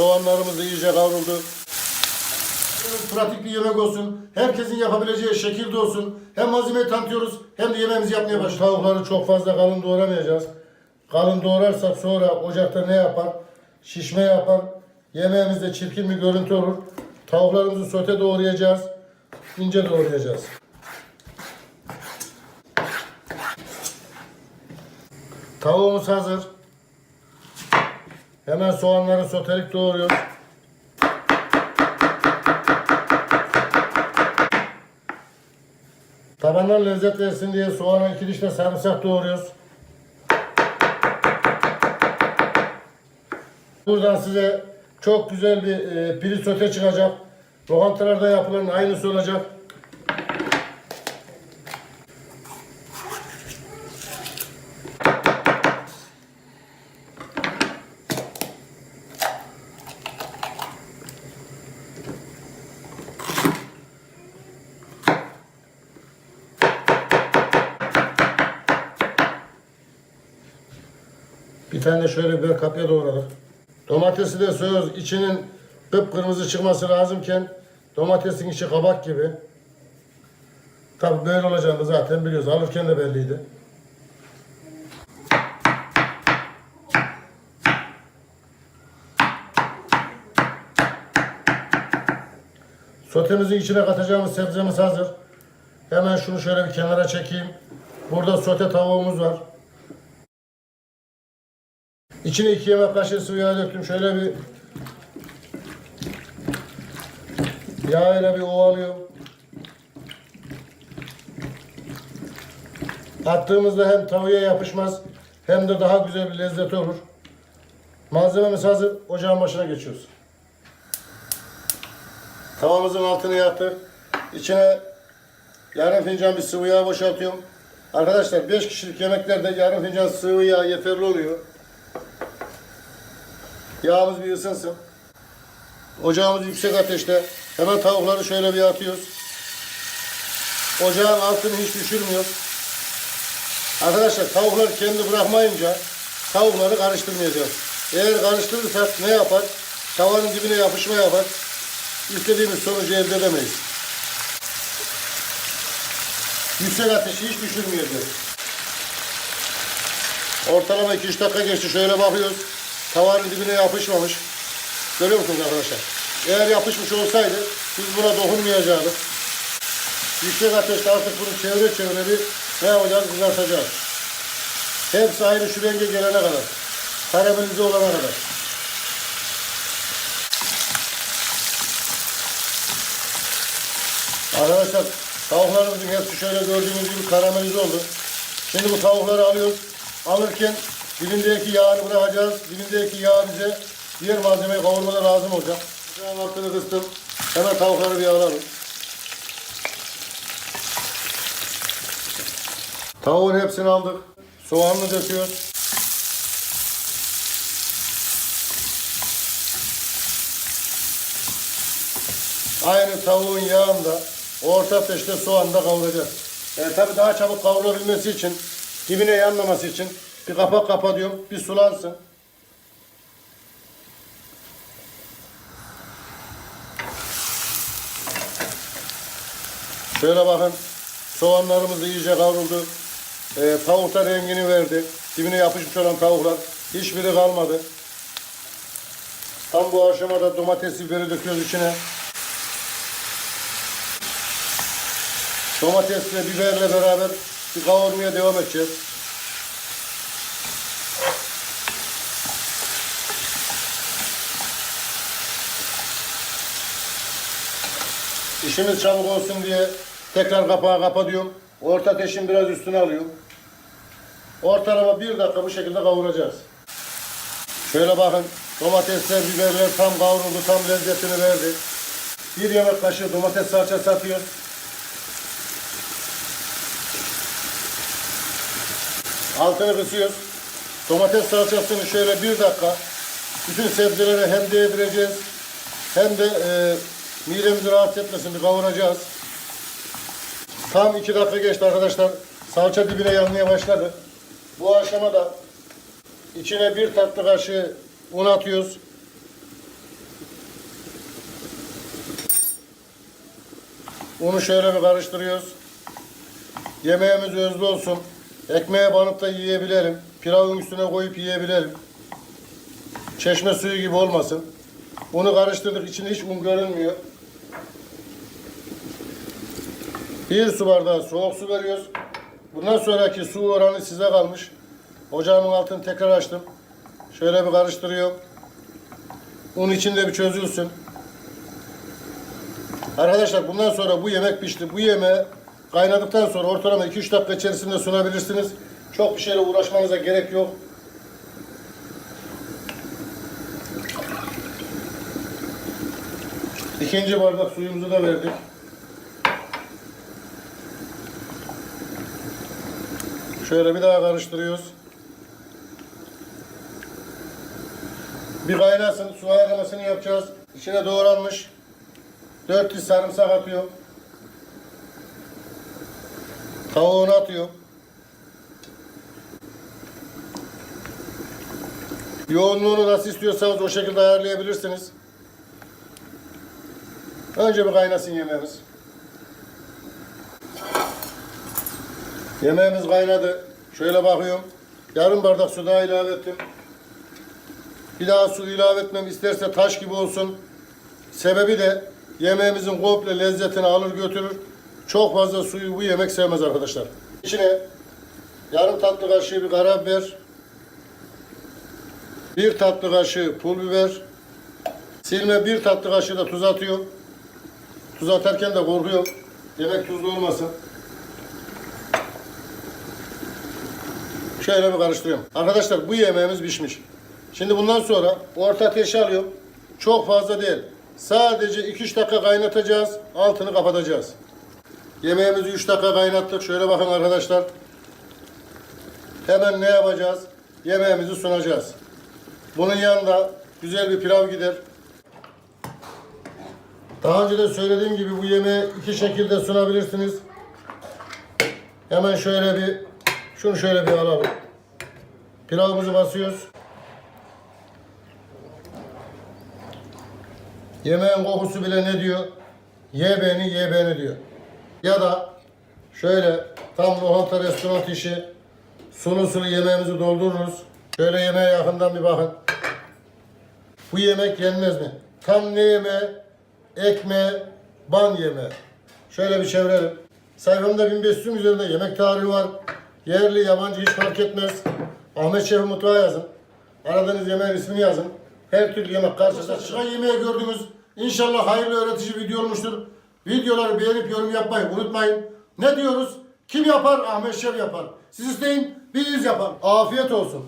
Soğanlarımız da iyice kavruldu. Pratik bir yemek olsun. Herkesin yapabileceği şekilde olsun. Hem malzemeyi tanıtıyoruz hem de yemeğimizi yapmaya başlıyoruz. Tavukları çok fazla kalın doğramayacağız. Kalın doğrarsak sonra ocakta ne yapar? Şişme yapar. Yemeğimizde çirkin bir görüntü olur. Tavuklarımızı sote doğrayacağız. ince doğrayacağız. Tavuğumuz hazır. Hemen soğanları sotelik doğruyoruz. Tabanlar lezzet versin diye soğana iki diş de sarımsak doğruyoruz. Buradan size çok güzel bir e, piri sote çıkacak. Lokantalarda yapılan aynısı olacak. Bir tane de şöyle biber kapya doğradık. Domatesi de soyuyoruz. İçinin kıpkırmızı çıkması lazımken domatesin içi kabak gibi. Tabi böyle olacağını zaten biliyoruz. Alırken de belliydi. Sotemizin içine katacağımız sebzemiz hazır. Hemen şunu şöyle bir kenara çekeyim. Burada sote tavuğumuz var. İçine iki yemek kaşığı sıvı yağ döktüm. Şöyle bir yağ ile bir ovalıyorum. Attığımızda hem tavuya yapışmaz hem de daha güzel bir lezzet olur. Malzememiz hazır. Ocağın başına geçiyoruz. Tavamızın altını yaktık. İçine yarım fincan bir sıvı yağ boşaltıyorum. Arkadaşlar 5 kişilik yemeklerde yarım fincan sıvı yağ yeterli oluyor. Yağımız bir ısınsın. Ocağımız yüksek ateşte. Hemen tavukları şöyle bir atıyoruz. Ocağın altını hiç düşürmüyoruz. Arkadaşlar tavuklar kendi bırakmayınca tavukları karıştırmayacağız. Eğer karıştırırsak ne yapar? Tavanın dibine yapışma yapar. İstediğimiz sonucu elde edemeyiz. Yüksek ateşi hiç düşürmeyeceğiz. Ortalama 2-3 dakika geçti. Şöyle bakıyoruz. Tavanın dibine yapışmamış. Görüyor musunuz arkadaşlar? Eğer yapışmış olsaydı biz buna dokunmayacaktık. Yüksek ateşte artık bunu çevre çevre bir ne yapacağız? Kızartacağız. Hepsi aynı şu renge gelene kadar. Karamelize olana kadar. Arkadaşlar tavuklarımızın hepsi şöyle gördüğünüz gibi karamelize oldu. Şimdi bu tavukları alıyoruz. Alırken dibindeki yağını bırakacağız. Dibindeki yağ bize diğer malzemeyi kavurmada lazım olacak. Ocağın altını kıstım. Hemen tavukları bir alalım. Tavuğun hepsini aldık. Soğanını döküyoruz. Aynı tavuğun yağında orta ateşte soğanda kavuracağız. E, tabii daha çabuk kavrulabilmesi için, dibine yanmaması için bir kapak kapatıyorum, bir sulansın. Şöyle bakın, soğanlarımız iyice kavruldu. E, tavuk da rengini verdi. Dibine yapışmış olan tavuklar hiçbiri kalmadı. Tam bu aşamada domates biberi döküyoruz içine. Domatesle biberle beraber bir kavurmaya devam edeceğiz. İşimiz çabuk olsun diye tekrar kapağı kapatıyorum. Orta ateşin biraz üstüne alıyorum. Ortalama bir dakika bu şekilde kavuracağız. Şöyle bakın domatesler, biberler tam kavruldu, tam lezzetini verdi. Bir yemek kaşığı domates salçası atıyoruz. Altını kısıyoruz. Domates salçasını şöyle bir dakika bütün sebzelere hem değdireceğiz hem de e, Midemizi rahatsız etmesin bir kavuracağız. Tam 2 dakika geçti arkadaşlar. Salça dibine yanmaya başladı. Bu aşamada içine bir tatlı kaşığı un atıyoruz. Unu şöyle bir karıştırıyoruz. Yemeğimiz özlü olsun. Ekmeğe banıp da yiyebilelim. Pilavın üstüne koyup yiyebilelim. Çeşme suyu gibi olmasın. Unu karıştırdık. İçinde hiç un görünmüyor. Bir su bardağı soğuk su veriyoruz. Bundan sonraki su oranı size kalmış. Ocağımın altını tekrar açtım. Şöyle bir karıştırıyorum. Un içinde bir çözülsün. Arkadaşlar bundan sonra bu yemek pişti. Bu yemeği kaynadıktan sonra ortalama 2-3 dakika içerisinde sunabilirsiniz. Çok bir şeyle uğraşmanıza gerek yok. İkinci bardak suyumuzu da verdik. Şöyle bir daha karıştırıyoruz. Bir kaynasın, su ayarlamasını yapacağız. İçine doğranmış 4 diş sarımsak atıyor. Tavuğunu atıyor. Yoğunluğunu nasıl istiyorsanız o şekilde ayarlayabilirsiniz. Önce bir kaynasın yemeğimiz. Yemeğimiz kaynadı. Şöyle bakıyorum. Yarım bardak su daha ilave ettim. Bir daha su ilave etmem isterse taş gibi olsun. Sebebi de yemeğimizin komple lezzetini alır götürür. Çok fazla suyu bu yemek sevmez arkadaşlar. İçine yarım tatlı kaşığı bir karabiber, bir tatlı kaşığı pul biber, silme bir tatlı kaşığı da tuz atıyorum. Tuz atarken de korkuyorum. Yemek tuzlu olmasın. Şöyle bir karıştırıyorum. Arkadaşlar bu yemeğimiz pişmiş. Şimdi bundan sonra orta ateşe alıyorum. Çok fazla değil. Sadece 2-3 dakika kaynatacağız. Altını kapatacağız. Yemeğimizi 3 dakika kaynattık. Şöyle bakın arkadaşlar. Hemen ne yapacağız? Yemeğimizi sunacağız. Bunun yanında güzel bir pilav gider. Daha önce de söylediğim gibi bu yemeği iki şekilde sunabilirsiniz. Hemen şöyle bir şunu şöyle bir alalım. Pilavımızı basıyoruz. Yemeğin kokusu bile ne diyor? Ye beni, ye beni diyor. Ya da şöyle tam lokanta restoran işi sulu sulu yemeğimizi doldururuz. Şöyle yemeğe yakından bir bakın. Bu yemek yenmez mi? Tam ne yemeği? Ekmeğe, ban yemeği. Şöyle bir çevirelim. Sayfamda 1500'ün üzerinde yemek tarihi var. Yerli, yabancı hiç fark etmez. Ahmet Şef Mutfağı yazın. Aradığınız yemeğin ismini yazın. Her türlü yemek karşınıza çıkan yemeği gördünüz. İnşallah hayırlı öğretici video olmuştur. Videoları beğenip yorum yapmayı unutmayın. Ne diyoruz? Kim yapar? Ahmet Şef yapar. Siz isteyin, biz yapar. Afiyet olsun.